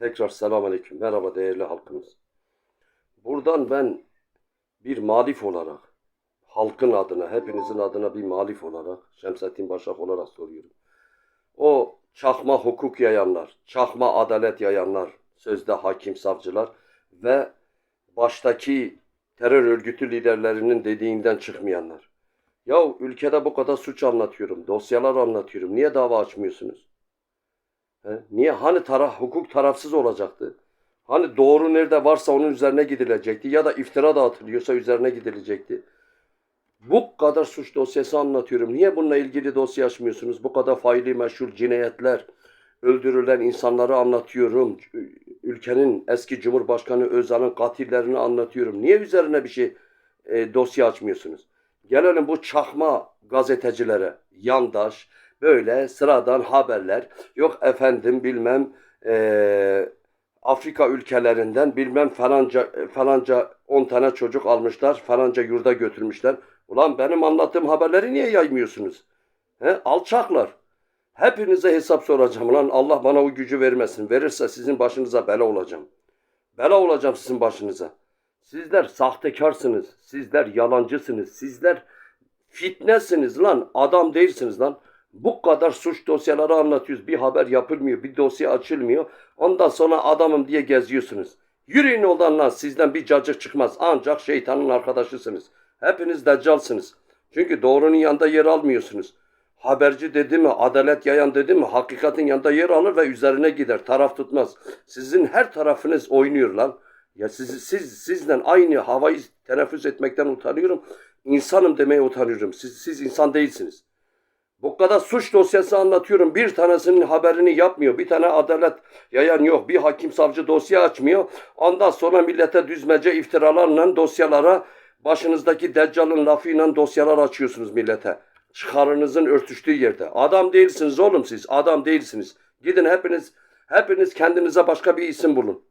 Tekrar selamünaleyküm. Merhaba değerli halkımız. Buradan ben bir malif olarak, halkın adına, hepinizin adına bir malif olarak, Şemsettin Başak olarak soruyorum. O çakma hukuk yayanlar, çakma adalet yayanlar, sözde hakim savcılar ve baştaki terör örgütü liderlerinin dediğinden çıkmayanlar. Ya ülkede bu kadar suç anlatıyorum, dosyalar anlatıyorum. Niye dava açmıyorsunuz? Niye? Hani taraf, hukuk tarafsız olacaktı? Hani doğru nerede varsa onun üzerine gidilecekti ya da iftira da atılıyorsa üzerine gidilecekti. Bu kadar suç dosyası anlatıyorum. Niye bununla ilgili dosya açmıyorsunuz? Bu kadar faili meşhur cinayetler, öldürülen insanları anlatıyorum. Ülkenin eski Cumhurbaşkanı Özal'ın katillerini anlatıyorum. Niye üzerine bir şey e, dosya açmıyorsunuz? Gelelim bu çakma gazetecilere, yandaş, böyle sıradan haberler. Yok efendim bilmem eee, Afrika ülkelerinden bilmem falanca falanca 10 tane çocuk almışlar, falanca yurda götürmüşler. Ulan benim anlattığım haberleri niye yaymıyorsunuz? He? Alçaklar. Hepinize hesap soracağım. Ulan Allah bana o gücü vermesin. Verirse sizin başınıza bela olacağım. Bela olacağım sizin başınıza. Sizler sahtekarsınız. Sizler yalancısınız. Sizler fitnesiniz lan. Adam değilsiniz lan. Bu kadar suç dosyaları anlatıyoruz. Bir haber yapılmıyor. Bir dosya açılmıyor. Ondan sonra adamım diye geziyorsunuz. Yürüyün oradan lan. Sizden bir cacık çıkmaz. Ancak şeytanın arkadaşısınız. Hepiniz deccalsınız. Çünkü doğrunun yanında yer almıyorsunuz. Haberci dedi mi, adalet yayan dedi mi, hakikatin yanında yer alır ve üzerine gider. Taraf tutmaz. Sizin her tarafınız oynuyor lan. Ya siz, siz sizden aynı havayı teneffüs etmekten utanıyorum. İnsanım demeye utanıyorum. Siz, siz insan değilsiniz. Bu kadar suç dosyası anlatıyorum. Bir tanesinin haberini yapmıyor. Bir tane adalet yayan yok. Bir hakim savcı dosya açmıyor. Ondan sonra millete düzmece iftiralarla dosyalara başınızdaki deccalın lafıyla dosyalar açıyorsunuz millete. Çıkarınızın örtüştüğü yerde. Adam değilsiniz oğlum siz. Adam değilsiniz. Gidin hepiniz hepiniz kendinize başka bir isim bulun.